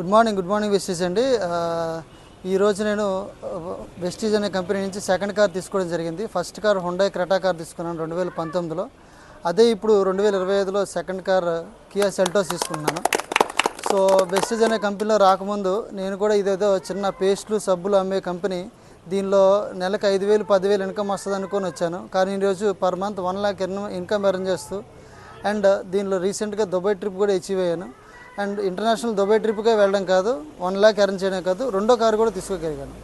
Good morning good morning Vestige అండి. ఈరోజు నేను వెస్టీజ్ అనే కంపెనీ నుంచి సెకండ్ కార్ తీసుకోవడం జరిగింది. First car Hyundai Creta car తీసుకున్నాను రెండు వేల పంతొమ్మిదిలో. అదే ఇప్పుడు రెండు వేల ఇరవై ఐదులో సెకండ్ కార్ కియా సెల్టోస్ తీసుకున్నాను. సో వెస్టీజ్ అనే కంపెనీలో రాకముందు నేను కూడా ఇదేదో చిన్న పేస్ట్లు సబ్బులు అమ్మే కంపెనీ దీనిలో నెలకు ఐదు వేలు పదివేలు ఇన్కమ్ వస్తుంది అనుకొని వచ్చాను. కానీ ఈరోజు per month one lakh income earn చేస్తూ అండ్ దీనిలో రీసెంట్గా దుబాయ్ ట్రిప్ కూడా అచీవ్ అయ్యాను. అండ్ ఇంటర్నేషనల్ దుబాయ్ ట్రిప్కే వెళ్ళడం కాదు వన్ ల్యాక్ అరెంజ్ చేయడం కాదు రెండో కారు కూడా తీసుకోగలిగాను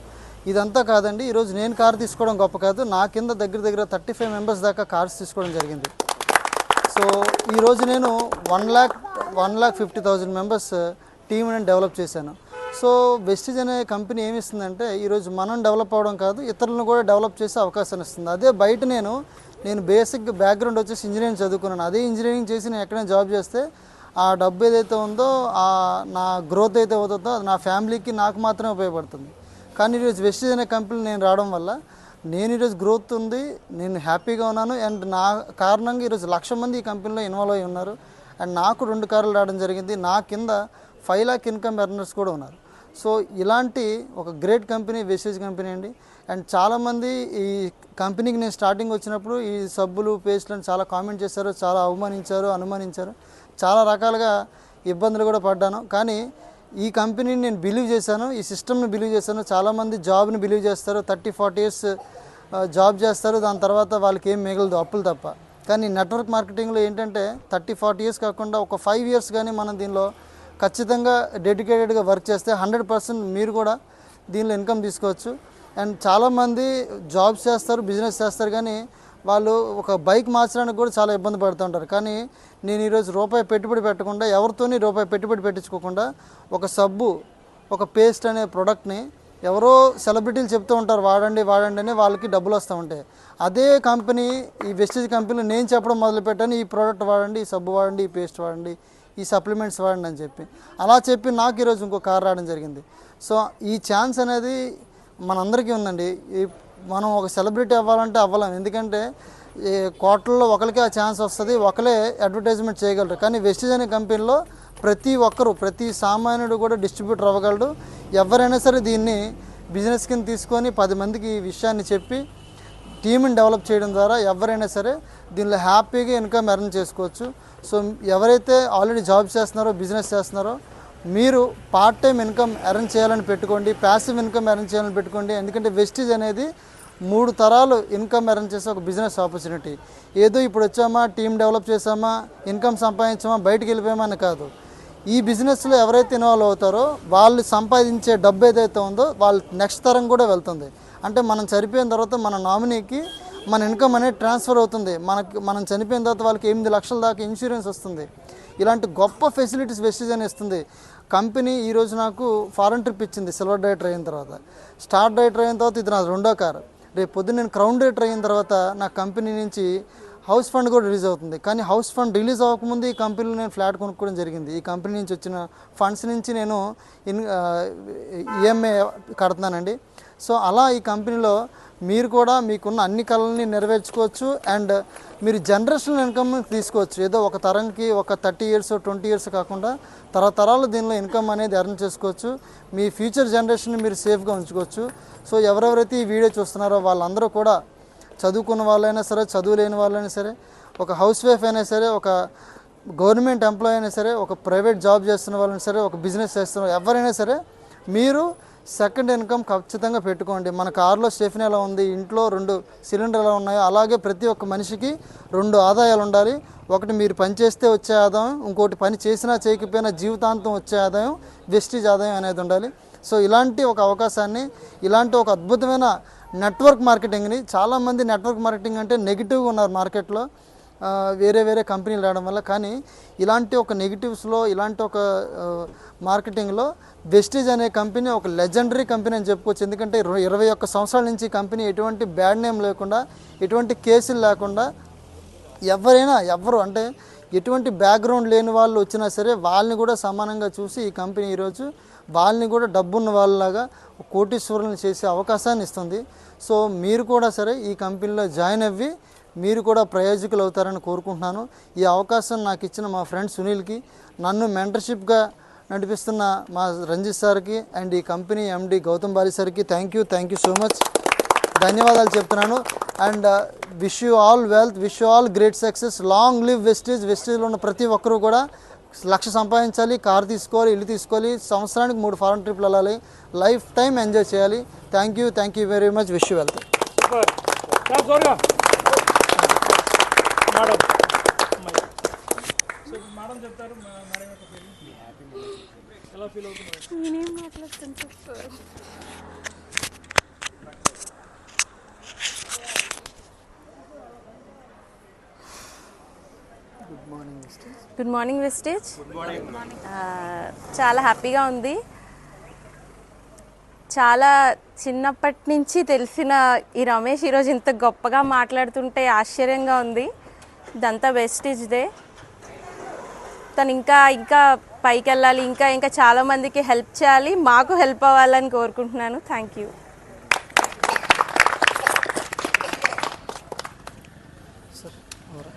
ఇదంతా కాదండి ఈరోజు నేను కారు తీసుకోవడం గొప్ప కాదు నా కింద దగ్గర దగ్గర థర్టీ ఫైవ్ మెంబర్స్ దాకా కార్స్ తీసుకోవడం జరిగింది. సో ఈరోజు నేను one lakh one lakh fifty thousand members team నేను డెవలప్ చేశాను. సో వెస్టిజ్ అనే కంపెనీ ఏమి ఇస్తుందంటే ఈరోజు మనం డెవలప్ అవ్వడం కాదు ఇతరులను కూడా డెవలప్ చేసే అవకాశాన్ని ఇస్తుంది. అదే బయట నేను నేను బేసిక్ బ్యాక్గ్రౌండ్ వచ్చేసి ఇంజనీరింగ్ చదువుకున్నాను. అదే ఇంజనీరింగ్ చేసి నేను ఎక్కడైనా జాబ్ చేస్తే ఆ డబ్బు ఏదైతే ఉందో ఆ నా గ్రోత్ అయితే అవుతుందో అది నా ఫ్యామిలీకి నాకు మాత్రమే ఉపయోగపడుతుంది. కానీ ఈరోజు వెస్టిజ్ అనే కంపెనీ నేను రావడం వల్ల నేను ఈరోజు గ్రోత్ ఉంది నేను హ్యాపీగా ఉన్నాను అండ్ నా కారణంగా ఈరోజు లక్ష మంది ఈ కంపెనీలో ఇన్వాల్వ్ అయి ఉన్నారు. అండ్ నాకు రెండు కార్లు రావడం జరిగింది నా కింద ఫైవ్ లాక్ ఇన్కమ్ ఎర్నర్స్ కూడా ఉన్నారు. సో ఇలాంటి ఒక గ్రేట్ కంపెనీ వెస్టేజ్ కంపెనీ అండి. అండ్ చాలామంది ఈ కంపెనీకి నేను స్టార్టింగ్ వచ్చినప్పుడు ఈ సబ్బులు పేస్ట్లను చాలా కామెంట్ చేశారు చాలా అవమానించారు అనుమానించారు. చాలా రకాలుగా ఇబ్బందులు కూడా పడ్డాను. కానీ ఈ కంపెనీని నేను బిలీవ్ చేశాను ఈ సిస్టమ్ని బిలీవ్ చేశాను. చాలామంది జాబ్ని బిలీవ్ చేస్తారు థర్టీ ఫార్టీ ఇయర్స్ జాబ్ చేస్తారు. దాని తర్వాత వాళ్ళకి ఏం మిగలదు అప్పులు తప్ప. కానీ నెట్వర్క్ మార్కెటింగ్లో ఏంటంటే థర్టీ ఫార్టీ ఇయర్స్ కాకుండా ఒక ఫైవ్ ఇయర్స్ కానీ మనం దీనిలో ఖచ్చితంగా డెడికేటెడ్గా వర్క్ చేస్తే హండ్రెడ్ పర్సెంట్ మీరు కూడా దీనిలో ఇన్కమ్ తీసుకోవచ్చు. అండ్ చాలామంది జాబ్స్ చేస్తారు బిజినెస్ చేస్తారు. కానీ వాళ్ళు ఒక బైక్ మార్చడానికి కూడా చాలా ఇబ్బంది పడుతుంటారు కానీ నేను ఈరోజు రూపాయి పెట్టుబడి పెట్టకుండా ఎవరితోని రూపాయి పెట్టుబడి పెట్టించుకోకుండా ఒక సబ్బు ఒక పేస్ట్ అనే ప్రోడక్ట్ని ఎవరో సెలబ్రిటీలు చెప్తూ ఉంటారు వాడండి వాడండి అని వాళ్ళకి డబ్బులు వస్తూ ఉంటాయి. అదే కంపెనీ ఈ వెస్టేజ్ కంపెనీ నేను చెప్పడం మొదలుపెట్టాను ఈ ప్రోడక్ట్ వాడండి ఈ సబ్బు వాడండి ఈ పేస్ట్ వాడండి ఈ సప్లిమెంట్స్ వాడండి అని చెప్పి. అలా చెప్పి నాకు ఈరోజు ఇంకో కార్ రావడం జరిగింది. సో ఈ ఛాన్స్ అనేది మనందరికీ ఉందండి. ఈ మనం ఒక సెలబ్రిటీ అవ్వాలంటే అవ్వలేం. ఎందుకంటే ఈ కోట్లలో ఒకరికే ఆ ఛాన్స్ వస్తుంది ఒకరే అడ్వర్టైజ్మెంట్ చేయగలరు. కానీ వెస్టిజ్ అనే కంపెనీలో ప్రతి ఒక్కరు ప్రతి సామాన్యుడు కూడా డిస్ట్రిబ్యూటర్ అవ్వగలడు. ఎవరైనా సరే దీన్ని బిజినెస్ కింద తీసుకొని పది మందికి ఈ విషయాన్ని చెప్పి టీంని డెవలప్ చేయడం ద్వారా ఎవరైనా సరే దీనిలో హ్యాపీగా ఇన్కమ్ ఎర్న్ చేసుకోవచ్చు. సో ఎవరైతే ఆల్రెడీ జాబ్ చేస్తున్నారో బిజినెస్ చేస్తున్నారో మీరు పార్ట్ టైం ఇన్కమ్ ఎర్న్ చేయాలని పెట్టుకోండి ప్యాసివ్ ఇన్కమ్ ఎర్న్ చేయాలని పెట్టుకోండి. ఎందుకంటే వెస్టేజ్ అనేది మూడు తరాలు ఇన్కమ్ అరేంజ్ చేసే ఒక బిజినెస్ ఆపర్చునిటీ ఏదో ఇప్పుడు వచ్చామా టీం డెవలప్ చేసామా ఇన్కమ్ సంపాదించామా బయటికి వెళ్ళిపోయామని అని కాదు. ఈ బిజినెస్లో ఎవరైతే ఇన్వాల్వ్ అవుతారో వాళ్ళు సంపాదించే డబ్బు ఏదైతే ఉందో వాళ్ళ నెక్స్ట్ తరం కూడా వెళ్తుంది. అంటే మనం చనిపోయిన తర్వాత మన నామినీకి మన ఇన్కమ్ అనేది ట్రాన్స్ఫర్ అవుతుంది. మనకి మనం చనిపోయిన తర్వాత వాళ్ళకి ఎనిమిది లక్షల దాకా ఇన్సూరెన్స్ వస్తుంది. ఇలాంటి గొప్ప ఫెసిలిటీస్ వెస్టేజ్ అని ఇస్తుంది కంపెనీ ఈరోజు నాకు ఫారెన్ ట్రిప్ ఇచ్చింది సిల్వర్ డైరెక్టర్ అయిన తర్వాత. స్టార్ డైరెక్టర్ అయిన తర్వాత ఇది నా రెండో కారు. రేపు పొద్దున్న నేను క్రౌన్ డైరెక్టర్ అయిన తర్వాత నా కంపెనీ నుంచి హౌస్ ఫండ్ కూడా రిలీజ్ అవుతుంది కానీ హౌస్ ఫండ్ రిలీజ్ అవ్వకముందు ఈ కంపెనీలో నేను ఫ్లాట్ కొనుక్కోవడం జరిగింది ఈ కంపెనీ నుంచి వచ్చిన ఫండ్స్ నుంచి నేను ఇన్ ఈఎంఐ కడుతున్నానండి సో అలా ఈ కంపెనీలో మీరు కూడా మీకున్న అన్ని కళల్ని నెరవేర్చుకోవచ్చు అండ్ మీరు జనరేషనల్ ఇన్కమ్ తీసుకోవచ్చు. ఏదో ఒక తరంకి ఒక థర్టీ ఇయర్స్ ట్వంటీ ఇయర్స్ కాకుండా తరతరాలు దీనిలో ఇన్కమ్ అనేది ఎర్న్ చేసుకోవచ్చు. మీ ఫ్యూచర్ జనరేషన్ని మీరు సేఫ్గా ఉంచుకోవచ్చు. సో ఎవరెవరైతే ఈ వీడియో చూస్తున్నారో వాళ్ళందరూ కూడా చదువుకున్న వాళ్ళైనా సరే చదువు లేని వాళ్ళైనా సరే ఒక హౌస్ వైఫ్ అయినా సరే ఒక గవర్నమెంట్ ఎంప్లాయ్ అయినా సరే ఒక ప్రైవేట్ జాబ్ చేస్తున్న వాళ్ళైనా సరే ఒక బిజినెస్ చేస్తున్న ఎవరైనా సరే మీరు సెకండ్ ఇన్కమ్ ఖచ్చితంగా పెట్టుకోండి. మన కారులో స్టెఫిన్ ఎలా ఉంది? ఇంట్లో రెండు సిలిండర్ ఎలా ఉన్నాయో అలాగే ప్రతి ఒక్క మనిషికి రెండు ఆదాయాలు ఉండాలి. ఒకటి మీరు పని చేస్తే వచ్చే ఆదాయం ఇంకోటి పని చేసినా చేయకపోయినా జీవితాంతం వచ్చే ఆదాయం వెస్టీజ్ ఆదాయం అనేది ఉండాలి. సో ఇలాంటి ఒక అవకాశాన్ని ఇలాంటి ఒక అద్భుతమైన నెట్వర్క్ మార్కెటింగ్ని చాలామంది నెట్వర్క్ మార్కెటింగ్ అంటే నెగిటివ్గా ఉన్నారు మార్కెట్లో. వేరే వేరే కంపెనీలు రావడం వల్ల కానీ ఇలాంటి ఒక నెగిటివ్స్లో ఇలాంటి ఒక మార్కెటింగ్లో వెస్టేజ్ అనే కంపెనీ ఒక లెజెండరీ కంపెనీ అని చెప్పుకోవచ్చు. ఎందుకంటే ఇరవై ఇరవై ఒక్క సంవత్సరాల నుంచి కంపెనీ ఎటువంటి బ్యాడ్ నేమ్ లేకుండా ఎటువంటి కేసులు లేకుండా ఎవరైనా ఎవరు అంటే ఎటువంటి బ్యాక్గ్రౌండ్ లేని వాళ్ళు వచ్చినా సరే వాళ్ళని కూడా సమానంగా చూసి ఈ కంపెనీ ఈరోజు వాళ్ళని కూడా డబ్బున్న వాళ్ళలాగా కోటీశ్వరులను చేసే అవకాశాన్ని ఇస్తుంది. సో మీరు కూడా సరే ఈ కంపెనీలో జాయిన్ అవ్వి మీరు కూడా ప్రయోజకులు అవుతారని కోరుకుంటున్నాను. ఈ అవకాశం నాకు ఇచ్చిన మా ఫ్రెండ్ సునీల్కి నన్ను మెంటర్షిప్గా నడిపిస్తున్న మా రంజిత్ సార్కి అండ్ ఈ కంపెనీ ఎండి గౌతమ్ బాలి సార్కి thank you thank you so much ధన్యవాదాలు చెప్తున్నాను. And wish you all wealth wish you all great success long live Vestige వెస్టేజ్లో ఉన్న ప్రతి ఒక్కరూ కూడా లక్ష సంపాదించాలి కార్ తీసుకోవాలి ఇల్లు తీసుకోవాలి సంవత్సరానికి మూడు ఫారెన్ ట్రిప్లు వెళ్ళాలి లైఫ్ టైం ఎంజాయ్ చేయాలి. Thank you thank you very much wish you wealth madam so madam చెప్తారు మ- మేడం యొక్క feeling. ఎలా ఫీల్ అవుతున్నారు నేనేం మాట్లాడుతాను sir? Good morning good morning Vestige చాలా హ్యాపీగా ఉంది. చాలా చిన్నప్పటి నుంచి తెలిసిన ఈ రమేష్ ఈరోజు ఇంత గొప్పగా మాట్లాడుతుంటే ఆశ్చర్యంగా ఉంది. ఇదంతా వెస్టేజ్దే తను ఇంకా ఇంకా పైకి వెళ్ళాలి ఇంకా ఇంకా చాలామందికి హెల్ప్ చేయాలి. మాకు హెల్ప్ అవ్వాలని కోరుకుంటున్నాను. Thank you